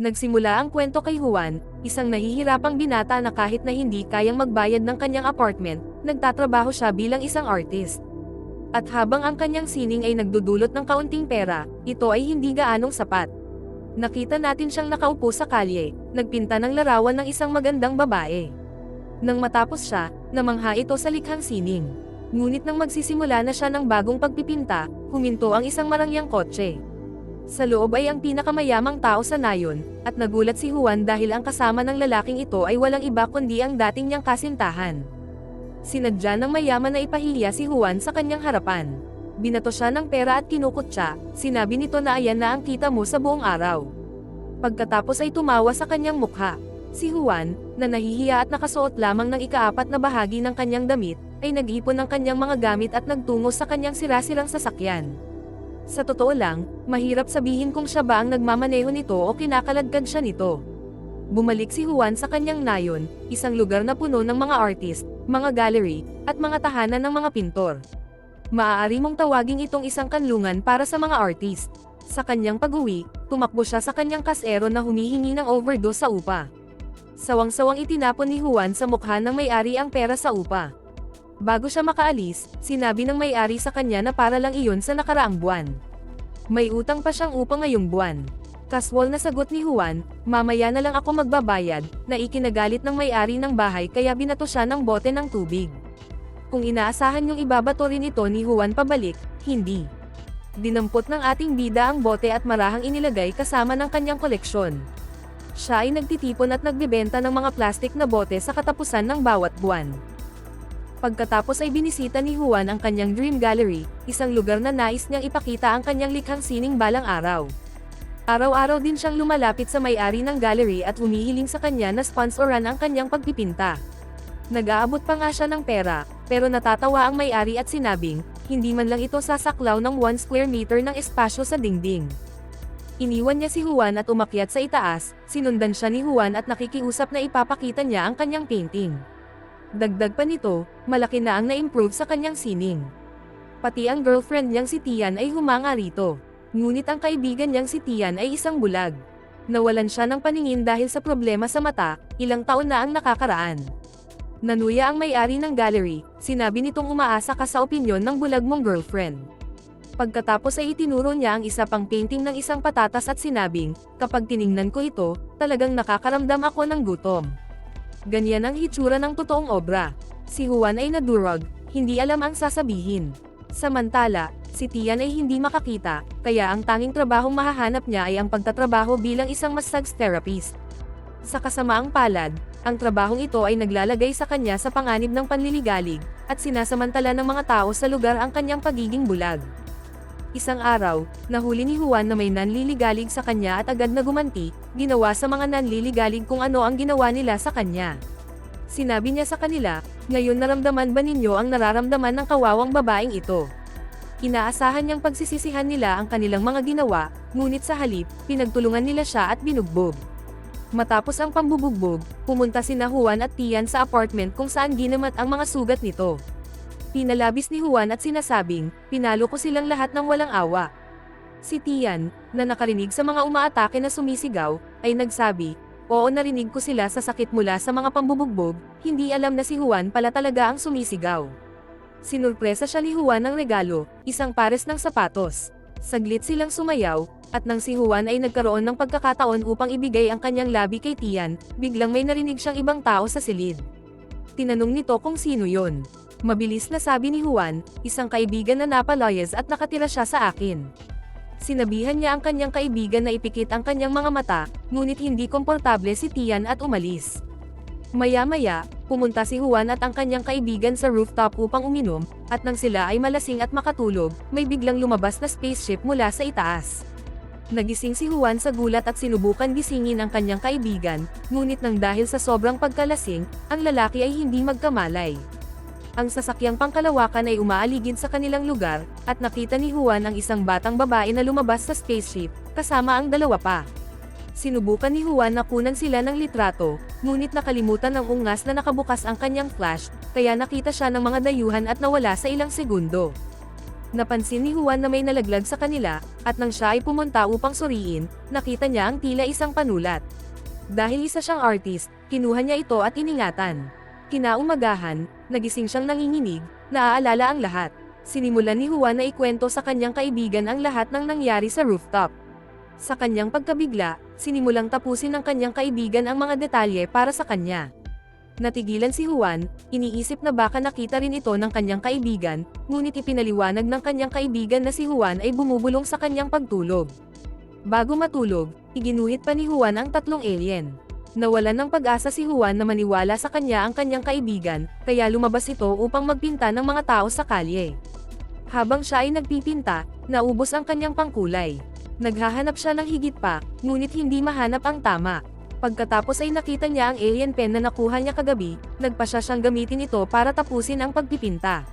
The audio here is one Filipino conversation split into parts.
Nagsimula ang kwento kay Juan, isang nahihirapang binata na kahit na hindi kayang magbayad ng kanyang apartment, nagtatrabaho siya bilang isang artist. At habang ang kanyang sining ay nagdudulot ng kaunting pera, ito ay hindi gaanong sapat. Nakita natin siyang nakaupo sa kalye, nagpinta ng larawan ng isang magandang babae. Nang matapos siya, namangha ito sa likhang sining. Ngunit nang magsisimula na siya ng bagong pagpipinta, huminto ang isang marangyang kotse. Sa loob ay ang pinakamayamang tao sa nayon, at nagulat si Juan dahil ang kasama ng lalaking ito ay walang iba kundi ang dating niyang kasintahan. Sinadya ng mayaman na ipahiya si Juan sa kanyang harapan. Binato siya ng pera at kinukutsa, sinabi nito na ayan na ang kita mo sa buong araw. Pagkatapos ay tumawa sa kanyang mukha. Si Juan, na nahihiya at nakasuot lamang ng ikaapat na bahagi ng kanyang damit, ay nag-ipon ng kanyang mga gamit at nagtungo sa kanyang sirasilang sasakyan. Sa totoo lang, mahirap sabihin kung siya ba ang nagmamaneho nito o kinakaladkad siya nito. Bumalik si Juan sa kanyang nayon, isang lugar na puno ng mga artist, mga gallery, at mga tahanan ng mga pintor. Maaari mong tawaging itong isang kanlungan para sa mga artist. Sa kanyang pag-uwi, tumakbo siya sa kanyang kasero na humihingi ng overdose sa upa. Sawang-sawang itinapon ni Juan sa mukha ng may-ari ang pera sa upa. Bago siya makaalis, sinabi ng may-ari sa kanya na para lang iyon sa nakaraang buwan. May utang pa siyang upa ngayong buwan. Kaswal na sagot ni Juan, mamaya na lang ako magbabayad, na ikinagalit ng may-ari ng bahay kaya binato siya ng bote ng tubig. Kung inaasahan yung ibabato rin ito ni Juan pabalik, hindi. Dinampot ng ating bida ang bote at marahang inilagay kasama ng kanyang koleksyon. Siya ay nagtitipon at nagbebenta ng mga plastik na bote sa katapusan ng bawat buwan. Pagkatapos ay binisita ni Juan ang kanyang Dream Gallery, isang lugar na nais niyang ipakita ang kanyang likhang sining balang araw. Araw-araw din siyang lumalapit sa may-ari ng gallery at humihiling sa kanya na sponsoran ang kanyang pagpipinta. Nag-aabot pa nga siya ng pera, pero natatawa ang may-ari at sinabing, hindi man lang ito sasaklaw ng 1 square meter ng espasyo sa dingding. Iniwan niya si Juan at umakyat sa itaas, sinundan siya ni Juan at nakikiusap na ipapakita niya ang kanyang painting. Dagdag pa nito, malaki na ang na-improve sa kanyang sining. Pati ang girlfriend niyang si Tian ay humanga rito. Ngunit ang kaibigan niyang si Tian ay isang bulag. Nawalan siya ng paningin dahil sa problema sa mata, ilang taon na ang nakakaraan. Nanuya ang may-ari ng gallery, sinabi nitong umaasa ka sa opinyon ng bulag mong girlfriend. Pagkatapos ay itinuro niya ang isa pang painting ng isang patatas at sinabing, kapag tiningnan ko ito, talagang nakakaramdam ako ng gutom. Ganyan ang hitsura ng totoong obra. Si Juan ay nadurog, hindi alam ang sasabihin. Samantala, si Tian ay hindi makakita, kaya ang tanging trabahong mahahanap niya ay ang pagtatrabaho bilang isang massage therapist. Sa kasamaang palad, ang trabahong ito ay naglalagay sa kanya sa panganib ng panliligalig, at sinasamantala ng mga tao sa lugar ang kanyang pagiging bulag. Isang araw, nahuli ni Juan na may nanliligalig sa kanya at agad na gumanti, ginawa sa mga nanliligalig kung ano ang ginawa nila sa kanya. Sinabi niya sa kanila, ngayon naramdaman ba ninyo ang nararamdaman ng kawawang babaeng ito? Inaasahan niyang pagsisisihan nila ang kanilang mga ginawa, ngunit sa halip, pinagtulungan nila siya at binugbog. Matapos ang pambubugbog, pumunta si Juan at Tian sa apartment kung saan ginamat ang mga sugat nito. Pinalabis ni Juan at sinasabing, pinalo ko silang lahat ng walang awa. Si Tian, na nakarinig sa mga umaatake na sumisigaw, ay nagsabi, Oo narinig ko sila sa sakit mula sa mga pambubugbog, hindi alam na si Juan pala talaga ang sumisigaw. Sinurpresa siya ni Juan ng regalo, isang pares ng sapatos. Saglit silang sumayaw, at nang si Juan ay nagkaroon ng pagkakataon upang ibigay ang kanyang labi kay Tian, biglang may narinig siyang ibang tao sa silid. Tinanong nito kung sino yon. Mabilis na sabi ni Juan, isang kaibigan na napalayas at nakatira siya sa akin. Sinabihan niya ang kanyang kaibigan na ipikit ang kanyang mga mata, ngunit hindi komportable si Tian at umalis. Maya-maya, pumunta si Juan at ang kanyang kaibigan sa rooftop upang uminom, at nang sila ay malasing at makatulog, may biglang lumabas na spaceship mula sa itaas. Nagising si Juan sa gulat at sinubukan gisingin ang kanyang kaibigan, ngunit nang dahil sa sobrang pagkalasing, ang lalaki ay hindi magkamalay. Ang sasakyang pangkalawakan ay umaaligid sa kanilang lugar, at nakita ni Juan ang isang batang babae na lumabas sa spaceship, kasama ang dalawa pa. Sinubukan ni Juan na kunan sila ng litrato, ngunit nakalimutan ng ungas na nakabukas ang kanyang flash, kaya nakita siya ng mga dayuhan at nawala sa ilang segundo. Napansin ni Juan na may nalaglag sa kanila, at nang siya ay pumunta upang suriin, nakita niya ang tila isang panulat. Dahil isa siyang artist, kinuha niya ito at iningatan. Kinaumagahan, nagising siyang nanginginig, naaalala ang lahat. Sinimulan ni Juan na ikwento sa kanyang kaibigan ang lahat ng nangyari sa rooftop. Sa kanyang pagkabigla, sinimulang tapusin ng kanyang kaibigan ang mga detalye para sa kanya. Natigilan si Juan, iniisip na baka nakita rin ito ng kanyang kaibigan, ngunit ipinaliwanag ng kanyang kaibigan na si Juan ay bumubulong sa kanyang pagtulog. Bago matulog, iginuhit pa ni Juan ang tatlong alien. Nawalan ng pag-asa si Juan na maniwala sa kanya ang kanyang kaibigan, kaya lumabas ito upang magpinta ng mga tao sa kalye. Habang siya ay nagpipinta, naubos ang kanyang pangkulay. Naghahanap siya ng higit pa, ngunit hindi mahanap ang tama. Pagkatapos ay nakita niya ang alien pen na nakuha niya kagabi, nagpasya siyang gamitin ito para tapusin ang pagpipinta.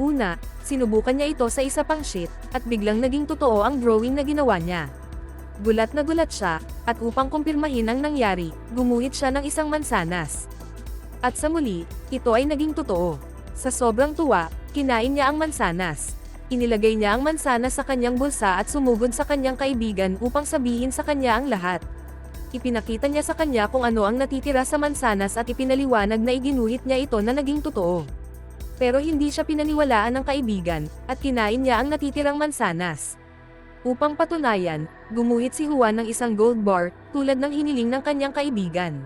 Una, sinubukan niya ito sa isa pang sheet, at biglang naging totoo ang drawing na ginawa niya. Gulat na gulat siya, at upang kumpirmahin ang nangyari, gumuhit siya ng isang mansanas. At sa muli, ito ay naging totoo. Sa sobrang tuwa, kinain niya ang mansanas. Inilagay niya ang mansanas sa kanyang bulsa at sumugod sa kanyang kaibigan upang sabihin sa kanya ang lahat. Ipinakita niya sa kanya kung ano ang natitira sa mansanas at ipinaliwanag na iginuhit niya ito na naging totoo. Pero hindi siya pinaniwalaan ng kaibigan, at kinain niya ang natitirang mansanas. Upang patunayan, gumuhit si Juan ng isang gold bar, tulad ng hiniling ng kanyang kaibigan.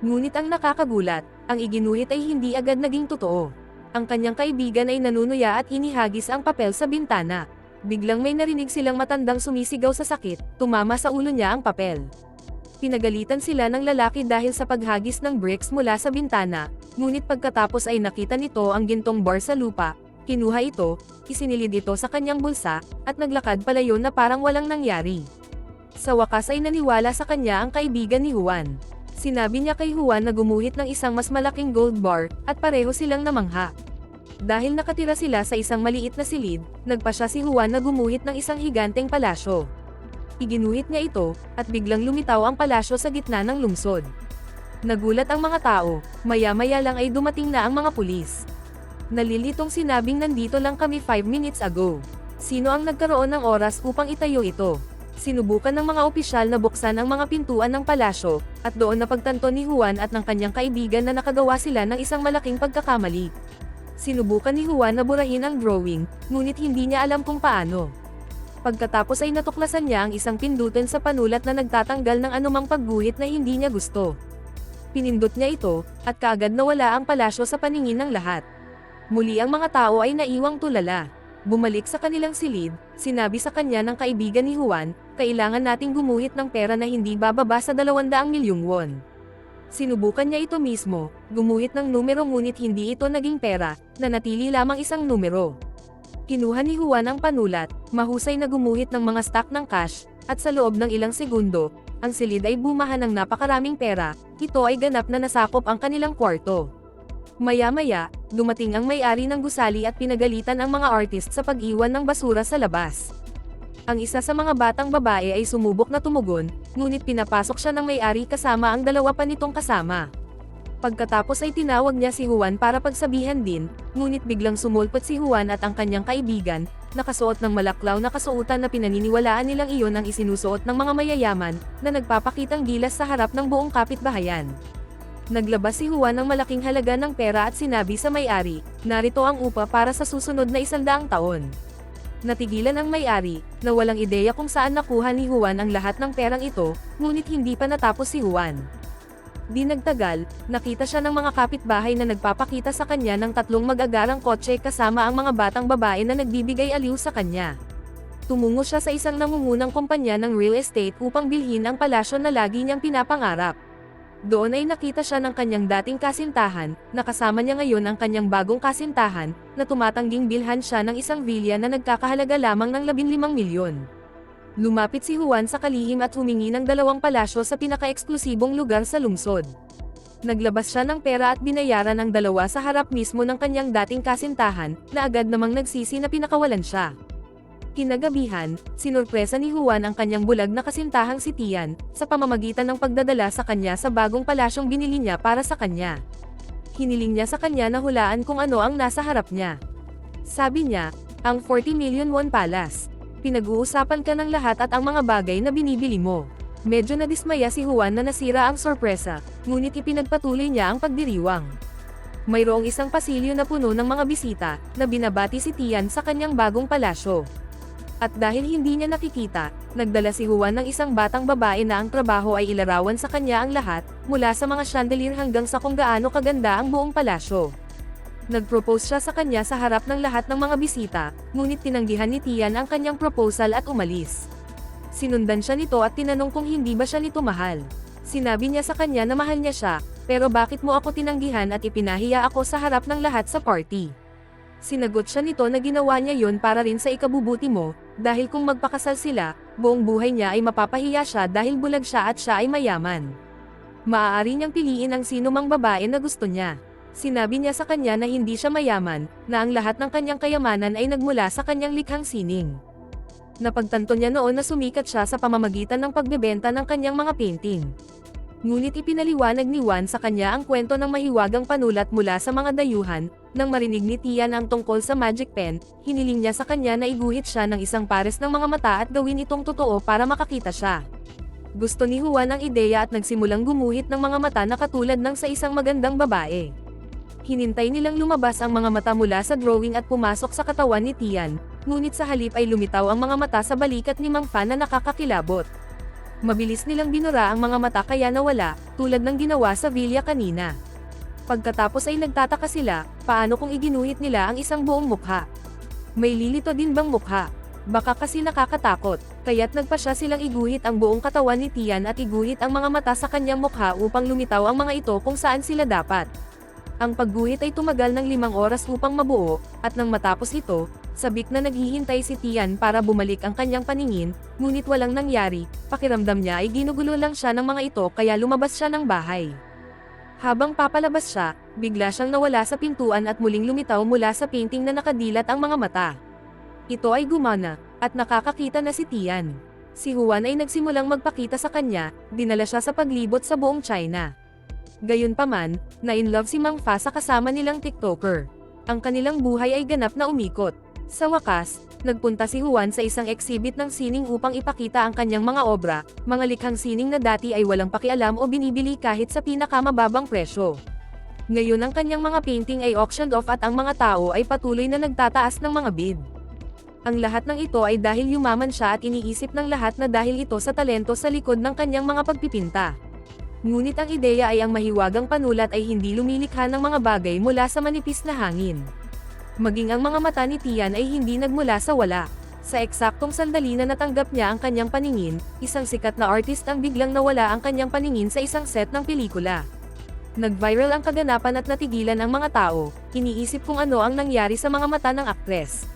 Ngunit ang nakakagulat, ang iginuhit ay hindi agad naging totoo. Ang kanyang kaibigan ay nanunuya at inihagis ang papel sa bintana. Biglang may narinig silang matandang sumisigaw sa sakit, tumama sa ulo niya ang papel. Pinagalitan sila ng lalaki dahil sa paghagis ng bricks mula sa bintana, ngunit pagkatapos ay nakita nito ang gintong bar sa lupa, kinuha ito, isinilid ito sa kanyang bulsa, at naglakad palayo na parang walang nangyari. Sa wakas ay naniwala sa kanya ang kaibigan ni Juan. Sinabi niya kay Juan na gumuhit ng isang mas malaking gold bar, at pareho silang namangha. Dahil nakatira sila sa isang maliit na silid, nagpa siya si Juan na gumuhit ng isang higanteng palasyo. Iginuhit niya ito, at biglang lumitaw ang palasyo sa gitna ng lungsod. Nagulat ang mga tao, maya-maya lang ay dumating na ang mga pulis. Nalilitong sinabing nandito lang kami 5 minutes ago. Sino ang nagkaroon ng oras upang itayo ito? Sinubukan ng mga opisyal na buksan ang mga pintuan ng palasyo, at doon napagtanto ni Juan at ng kanyang kaibigan na nakagawa sila ng isang malaking pagkakamali. Sinubukan ni Juan na burahin ang drawing, ngunit hindi niya alam kung paano. Pagkatapos ay natuklasan niya ang isang pindutin sa panulat na nagtatanggal ng anumang pagguhit na hindi niya gusto. Pinindot niya ito, at kaagad nawala ang palasyo sa paningin ng lahat. Muli ang mga tao ay naiwang tulala. Bumalik sa kanilang silid, sinabi sa kanya ng kaibigan ni Juan, kailangan nating gumuhit ng pera na hindi bababa sa 200 milyong won. Sinubukan niya ito mismo, gumuhit ng numero ngunit hindi ito naging pera, na natili lamang isang numero. Kinuha ni Juan ang panulat, mahusay na gumuhit ng mga stock ng cash, at sa loob ng ilang segundo, ang silid ay bumahan ng napakaraming pera, ito ay ganap na nasakop ang kanilang kwarto. Maya-maya, dumating ang may-ari ng gusali at pinagalitan ang mga artist sa pag-iwan ng basura sa labas. Ang isa sa mga batang babae ay sumubok na tumugon, ngunit pinapasok siya ng may-ari kasama ang dalawa pa nitong kasama. Pagkatapos ay tinawag niya si Juan para pagsabihan din, ngunit biglang sumulpot si Juan at ang kanyang kaibigan, nakasuot ng malaklaw na kasuotan na pinaniniwalaan nilang iyon ang isinusuot ng mga mayayaman, na nagpapakitang gilas sa harap ng buong kapitbahayan. Naglabas si Juan ng malaking halaga ng pera at sinabi sa may-ari, narito ang upa para sa susunod na isandaang taon. Natigilan ang may-ari, na walang ideya kung saan nakuha ni Juan ang lahat ng perang ito, ngunit hindi pa natapos si Juan. Di nagtagal, nakita siya ng mga kapitbahay na nagpapakita sa kanya ng tatlong mag-agarang kotse kasama ang mga batang babae na nagbibigay aliw sa kanya. Tumungo siya sa isang nangungunang kumpanya ng real estate upang bilhin ang palasyo na lagi niyang pinapangarap. Doon ay nakita siya ng kanyang dating kasintahan, nakasama niya ngayon ang kanyang bagong kasintahan, na tumatangging bilhan siya ng isang villa na nagkakahalaga lamang ng 15 milyon. Lumapit si Juan sa kalihim at humingi ng dalawang palasyo sa pinaka-eksklusibong lugar sa lungsod. Naglabas siya ng pera at binayaran ang dalawa sa harap mismo ng kanyang dating kasintahan, na agad namang nagsisi na pinakawalan siya. Kinagabihan, sinurpresa ni Juan ang kanyang bulag na kasintahang si Tian, sa pamamagitan ng pagdadala sa kanya sa bagong palasyong binili niya para sa kanya. Hiniling niya sa kanya na hulaan kung ano ang nasa harap niya. Sabi niya, Ang 40 million won palace. Pinag-uusapan ka ng lahat at ang mga bagay na binibili mo. Medyo nadismaya si Juan na nasira ang sorpresa, ngunit ipinagpatuloy niya ang pagdiriwang. Mayroong isang pasilyo na puno ng mga bisita, na binabati si Tian sa kanyang bagong palasyo. At dahil hindi niya nakikita, nagdala si Juan ng isang batang babae na ang trabaho ay ilarawan sa kanya ang lahat, mula sa mga chandelier hanggang sa kung gaano kaganda ang buong palasyo. Nag-propose siya sa kanya sa harap ng lahat ng mga bisita, ngunit tinanggihan ni Tian ang kanyang proposal at umalis. Sinundan siya nito at tinanong kung hindi ba siya nito mahal. Sinabi niya sa kanya na mahal niya siya, pero bakit mo ako tinanggihan at ipinahiya ako sa harap ng lahat sa party? Sinagot siya nito na ginawa niya yon para rin sa ikabubuti mo, dahil kung magpakasal sila, buong buhay niya ay mapapahiya siya dahil bulag siya at siya ay mayaman. Maaari niyang piliin ang sino mang babae na gusto niya. Sinabi niya sa kanya na hindi siya mayaman, na ang lahat ng kanyang kayamanan ay nagmula sa kanyang likhang sining. Napagtanto niya noon na sumikat siya sa pamamagitan ng pagbebenta ng kanyang mga painting. Ngunit ipinaliwanag ni Juan sa kanya ang kwento ng mahiwagang panulat mula sa mga dayuhan, nang marinig ni Tian ang tungkol sa magic pen, hiniling niya sa kanya na iguhit siya ng isang pares ng mga mata at gawin itong totoo para makakita siya. Gusto ni Juan ang ideya at nagsimulang gumuhit ng mga mata na katulad ng sa isang magandang babae. Hinintay nilang lumabas ang mga mata mula sa drawing at pumasok sa katawan ni Tian, ngunit sa halip ay lumitaw ang mga mata sa balikat ni Mang Fan na nakakakilabot. Mabilis nilang binura ang mga mata kaya nawala, tulad ng ginawa sa Villa kanina. Pagkatapos ay nagtataka sila, paano kung iginuhit nila ang isang buong mukha? May lilito din bang mukha? Baka kasi nakakatakot, kaya't nagpa siya silang iguhit ang buong katawan ni Tian at iguhit ang mga mata sa kanyang mukha upang lumitaw ang mga ito kung saan sila dapat. Ang pagguhit ay tumagal ng limang oras upang mabuo, at nang matapos ito, sabik na naghihintay si Tian para bumalik ang kanyang paningin, ngunit walang nangyari, pakiramdam niya ay ginugulo lang siya ng mga ito kaya lumabas siya ng bahay. Habang papalabas siya, bigla siyang nawala sa pintuan at muling lumitaw mula sa painting na nakadilat ang mga mata. Ito ay gumana, at nakakakita na si Tian. Si Juan ay nagsimulang magpakita sa kanya, dinala siya sa paglibot sa buong China. Gayunpaman, na-in-love si Mang Fa sa kasama nilang TikToker. Ang kanilang buhay ay ganap na umikot. Sa wakas, nagpunta si Juan sa isang exhibit ng sining upang ipakita ang kanyang mga obra, mga likhang sining na dati ay walang pakialam o binibili kahit sa pinakamababang presyo. Ngayon ang kanyang mga painting ay auctioned off at ang mga tao ay patuloy na nagtataas ng mga bid. Ang lahat ng ito ay dahil yumaman siya at iniisip ng lahat na dahil ito sa talento sa likod ng kanyang mga pagpipinta. Ngunit ang ideya ay ang mahiwagang panulat ay hindi lumilikha ng mga bagay mula sa manipis na hangin. Maging ang mga mata ni Tian ay hindi nagmula sa wala. Sa eksaktong sandali na natanggap niya ang kanyang paningin, isang sikat na artist ang biglang nawala ang kanyang paningin sa isang set ng pelikula. Nag-viral ang kaganapan at natigilan ang mga tao, iniisip kung ano ang nangyari sa mga mata ng aktres.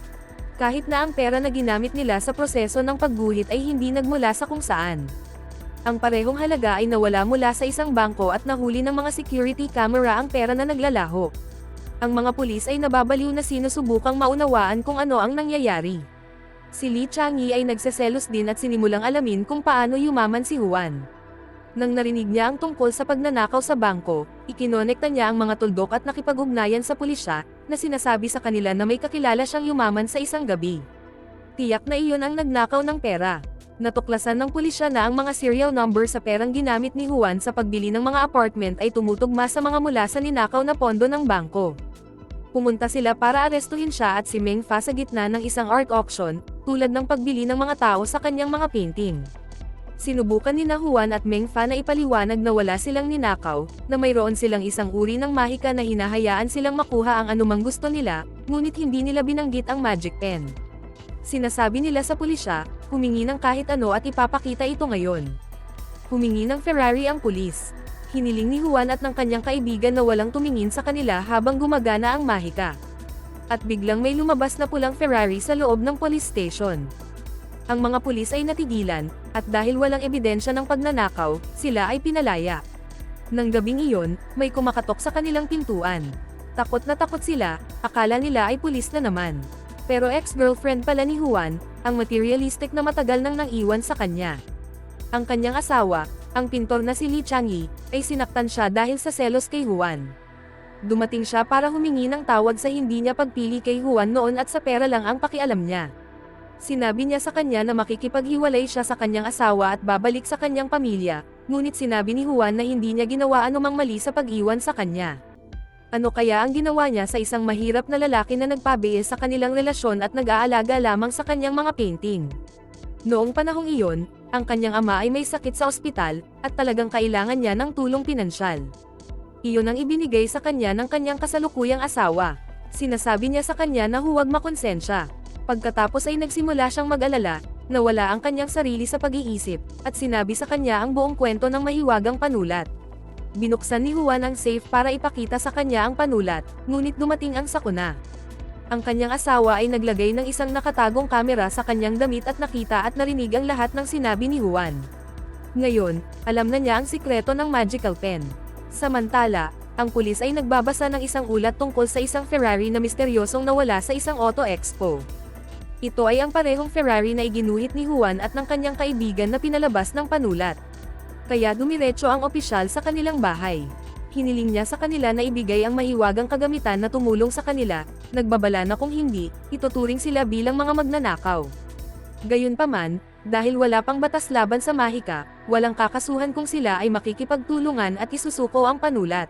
Kahit na ang pera na ginamit nila sa proseso ng pagguhit ay hindi nagmula sa kung saan. Ang parehong halaga ay nawala mula sa isang bangko at nahuli ng mga security camera ang pera na naglalaho. Ang mga pulis ay nababaliw na sinusubukang maunawaan kung ano ang nangyayari. Si Li Changyi ay nagseselos din at sinimulang alamin kung paano yumaman si Juan. Nang narinig niya ang tungkol sa pagnanakaw sa bangko, ikinonekta niya ang mga tuldok at nakipag-ugnayan sa pulisya, na sinasabi sa kanila na may kakilala siyang yumaman sa isang gabi. Tiyak na iyon ang nagnakaw ng pera. Natuklasan ng pulisya na ang mga serial number sa perang ginamit ni Juan sa pagbili ng mga apartment ay tumutugma sa mga mula sa ninakaw na pondo ng bangko. Pumunta sila para arestuhin siya at si Meng Fa sa gitna ng isang art auction, tulad ng pagbili ng mga tao sa kanyang mga painting. Sinubukan ni na Juan at Meng Fa na ipaliwanag na wala silang ninakaw, na mayroon silang isang uri ng mahika na hinahayaan silang makuha ang anumang gusto nila, ngunit hindi nila binanggit ang magic pen. Sinasabi nila sa pulisya, humingi ng kahit ano at ipapakita ito ngayon. Humingi ng Ferrari ang pulis. Hiniling ni Juan at ng kanyang kaibigan na walang tumingin sa kanila habang gumagana ang mahika. At biglang may lumabas na pulang Ferrari sa loob ng police station. Ang mga pulis ay natigilan, at dahil walang ebidensya ng pagnanakaw, sila ay pinalaya. Nang gabing iyon, may kumakatok sa kanilang pintuan. Takot na takot sila, akala nila ay pulis na naman. Pero ex-girlfriend pala ni Juan, ang materialistic na matagal nang nang-iwan sa kanya. Ang kanyang asawa, ang pintor na si Li Changyi, ay sinaktan siya dahil sa selos kay Juan. Dumating siya para humingi ng tawad sa hindi niya pagpili kay Juan noon at sa pera lang ang pakialam niya. Sinabi niya sa kanya na makikipaghiwalay siya sa kanyang asawa at babalik sa kanyang pamilya, ngunit sinabi ni Juan na hindi niya ginawa anumang mali sa pag-iwan sa kanya. Ano kaya ang ginawa niya sa isang mahirap na lalaki na nagpabiis sa kanilang relasyon at nag-aalaga lamang sa kanyang mga painting? Noong panahong iyon, ang kanyang ama ay may sakit sa ospital, at talagang kailangan niya ng tulong pinansyal. Iyon ang ibinigay sa kanya ng kanyang kasalukuyang asawa. Sinasabi niya sa kanya na huwag makonsensya. Pagkatapos ay nagsimula siyang mag-alala, nawala ang kanyang sarili sa pag-iisip, at sinabi sa kanya ang buong kwento ng mahiwagang panulat. Binuksan ni Juan ang safe para ipakita sa kanya ang panulat, ngunit dumating ang sakuna. Ang kanyang asawa ay naglagay ng isang nakatagong kamera sa kanyang damit at nakita at narinig ang lahat ng sinabi ni Juan. Ngayon, alam na niya ang sikreto ng magical pen. Samantala, ang pulis ay nagbabasa ng isang ulat tungkol sa isang Ferrari na misteryosong nawala sa isang auto expo. Ito ay ang parehong Ferrari na iginuhit ni Juan at ng kanyang kaibigan na pinalabas ng panulat. Kaya dumiretso ang opisyal sa kanilang bahay. Hiniling niya sa kanila na ibigay ang mahiwagang kagamitan na tumulong sa kanila, nagbabala na kung hindi, ituturing sila bilang mga magnanakaw. Gayunpaman, dahil wala pang batas laban sa Mahika, walang kakasuhan kung sila ay makikipagtulungan at isusuko ang panulat.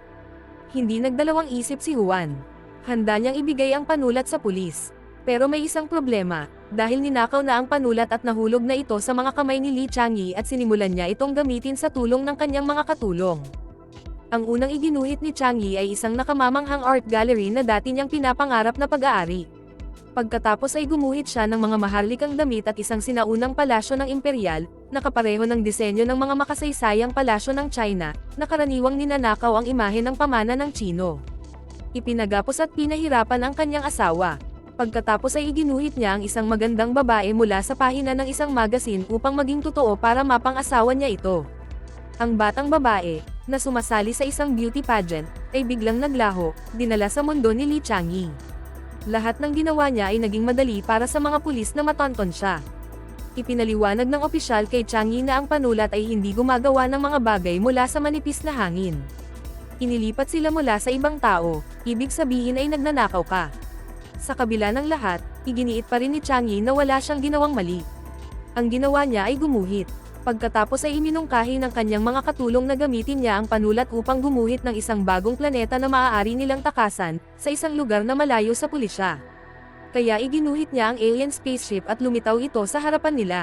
Hindi nagdalawang isip si Juan. Handa niyang ibigay ang panulat sa pulis. Pero may isang problema, dahil ninakaw na ang panulat at nahulog na ito sa mga kamay ni Li Changyi at sinimulan niya itong gamitin sa tulong ng kanyang mga katulong. Ang unang iginuhit ni Changyi ay isang nakamamanghang art gallery na dati niyang pinapangarap na pag-aari. Pagkatapos ay gumuhit siya ng mga maharlikang damit at isang sinaunang palasyo ng imperial, na kapareho ng disenyo ng mga makasaysayang palasyo ng China, na karaniwang ninanakaw ang imahe ng pamana ng Chino. Ipinagapos at pinahirapan ang kanyang asawa. Pagkatapos ay iginuhit niya ang isang magandang babae mula sa pahina ng isang magazine upang maging totoo para mapang-asawa niya ito. Ang batang babae, na sumasali sa isang beauty pageant, ay biglang naglaho, dinala sa mundo ni Li Changyi. Lahat ng ginawa niya ay naging madali para sa mga pulis na matonton siya. Ipinaliwanag ng opisyal kay Changyi na ang panulat ay hindi gumagawa ng mga bagay mula sa manipis na hangin. Inilipat sila mula sa ibang tao, ibig sabihin ay nagnanakaw ka. Sa kabila ng lahat, iginiit pa rin ni Changyi na wala siyang ginawang mali. Ang ginawa niya ay gumuhit. Pagkatapos ay iminungkahi ng kanyang mga katulong na gamitin niya ang panulat upang gumuhit ng isang bagong planeta na maaari nilang takasan, sa isang lugar na malayo sa pulisya. Kaya iginuhit niya ang alien spaceship at lumitaw ito sa harapan nila.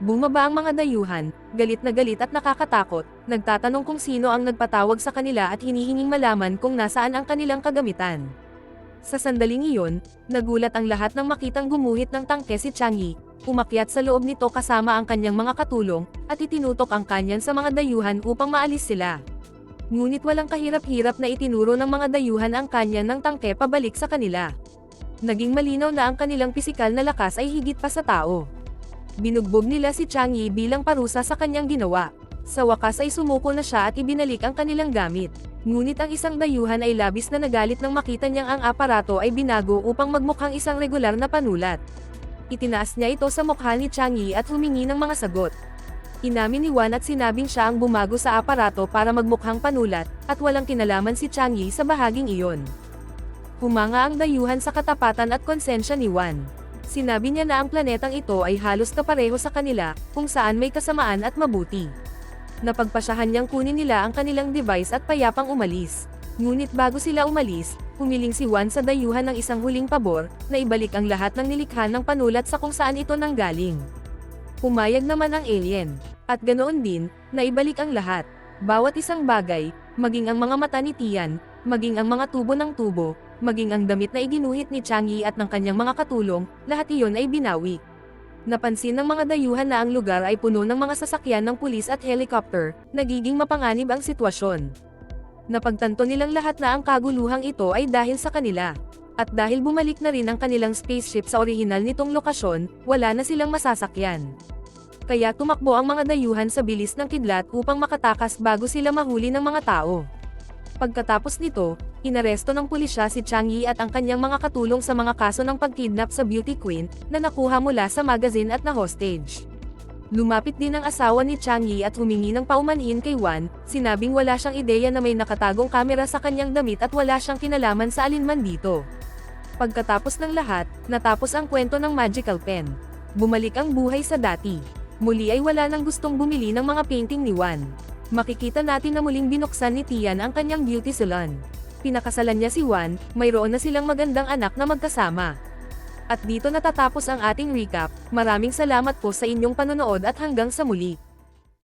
Bumaba ang mga dayuhan, galit na galit at nakakatakot, nagtatanong kung sino ang nagpatawag sa kanila at hinihinging malaman kung nasaan ang kanilang kagamitan. Sa sandaling iyon, nagulat ang lahat ng makitang gumuhit ng tangke si Changyi, umakyat sa loob nito kasama ang kanyang mga katulong, at itinutok ang kanyan sa mga dayuhan upang maalis sila. Ngunit walang kahirap-hirap na itinuro ng mga dayuhan ang kanyan ng tangke pabalik sa kanila. Naging malinaw na ang kanilang pisikal na lakas ay higit pa sa tao. Binugbog nila si Changyi bilang parusa sa kanyang ginawa. Sa wakas ay sumuko na siya at ibinalik ang kanilang gamit. Ngunit ang isang dayuhan ay labis na nagalit nang makita niyang ang aparato ay binago upang magmukhang isang regular na panulat. Itinaas niya ito sa mukha ni Changyi at humingi ng mga sagot. Inamin ni Juan at sinabing siya ang bumago sa aparato para magmukhang panulat, at walang kinalaman si Changyi sa bahaging iyon. Humanga ang dayuhan sa katapatan at konsensya ni Juan. Sinabi niya na ang planetang ito ay halos kapareho sa kanila, kung saan may kasamaan at mabuti. Napagpasyahan niyang kunin nila ang kanilang device at payapang umalis. Ngunit bago sila umalis, humiling si Juan sa dayuhan ng isang huling pabor, na ibalik ang lahat ng nilikha ng panulat sa kung saan ito nanggaling. Pumayag naman ang alien. At ganoon din, na ibalik ang lahat. Bawat isang bagay, maging ang mga mata ni Tian, maging ang mga tubo ng tubo, maging ang damit na iginuhit ni Changyi at ng kanyang mga katulong, lahat iyon ay binawi. Napansin ng mga dayuhan na ang lugar ay puno ng mga sasakyan ng pulis at helicopter, nagiging mapanganib ang sitwasyon. Napagtanto nilang lahat na ang kaguluhang ito ay dahil sa kanila. At dahil bumalik na rin ang kanilang spaceship sa orihinal nitong lokasyon, wala na silang masasakyan. Kaya tumakbo ang mga dayuhan sa bilis ng kidlat upang makatakas bago sila mahuli ng mga tao. Pagkatapos nito, inaresto ng pulisya si Changyi at ang kanyang mga katulong sa mga kaso ng pagkidnap sa beauty queen na nakuha mula sa magazine at na hostage. Lumapit din ang asawa ni Chang Yi at humingi ng paumanhin kay Wan, sinabing wala siyang ideya na may nakatagong kamera sa kanyang damit at wala siyang kinalaman sa alinman dito. Pagkatapos ng lahat, natapos ang kwento ng magical pen. Bumalik ang buhay sa dati. Muli ay wala nang gustong bumili ng mga painting ni Wan. Makikita natin na muling binuksan ni Tian ang kanyang beauty salon. Pinakasalan niya si Wan, mayroon na silang magandang anak na magkasama. At dito natatapos ang ating recap, maraming salamat po sa inyong panonood at hanggang sa muli.